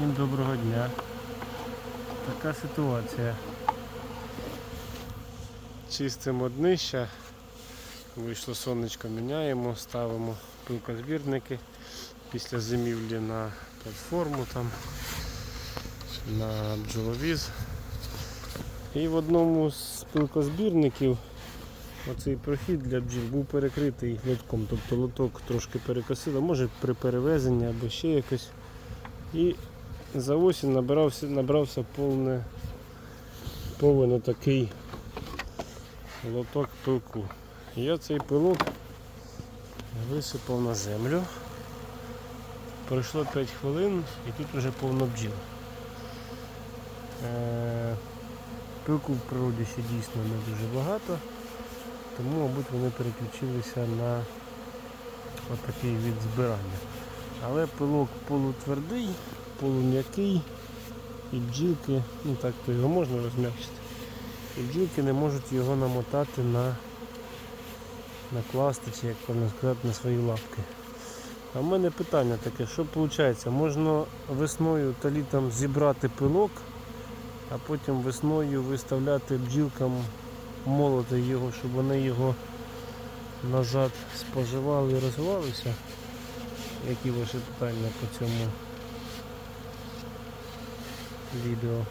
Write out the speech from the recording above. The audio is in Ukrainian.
Всім доброго дня. Така ситуація. Чистимо днища, вийшло сонечко, міняємо, ставимо пилкозбірники після зимівлі на платформу там, на бджоловіз. І в одному з пилкозбірників оцей прохід для бджіл був перекритий лотком, тобто лоток трошки перекосило, може при перевезенні або ще якось. І за осінь набрався, набрався повне, повний такий лоток пилку. Я цей пилок висипав на землю. Пройшло 5 хвилин і тут вже повно бджіл. Е, Пилку в природі ще дійсно не дуже багато, тому, мабуть, вони переключилися на отакий від збирання. Але пилок полутвердий, полум'який і бджілки, ну так то його можна розм'якшити. І бджілки не можуть його намотати на накласти, чи як правильно сказати, на свої лапки. А в мене питання таке, що виходить? Можна весною та літом зібрати пилок, а потім весною виставляти бджілкам молоти його, щоб вони його назад споживали і розвивалися. Які ваші питання по цьому відео?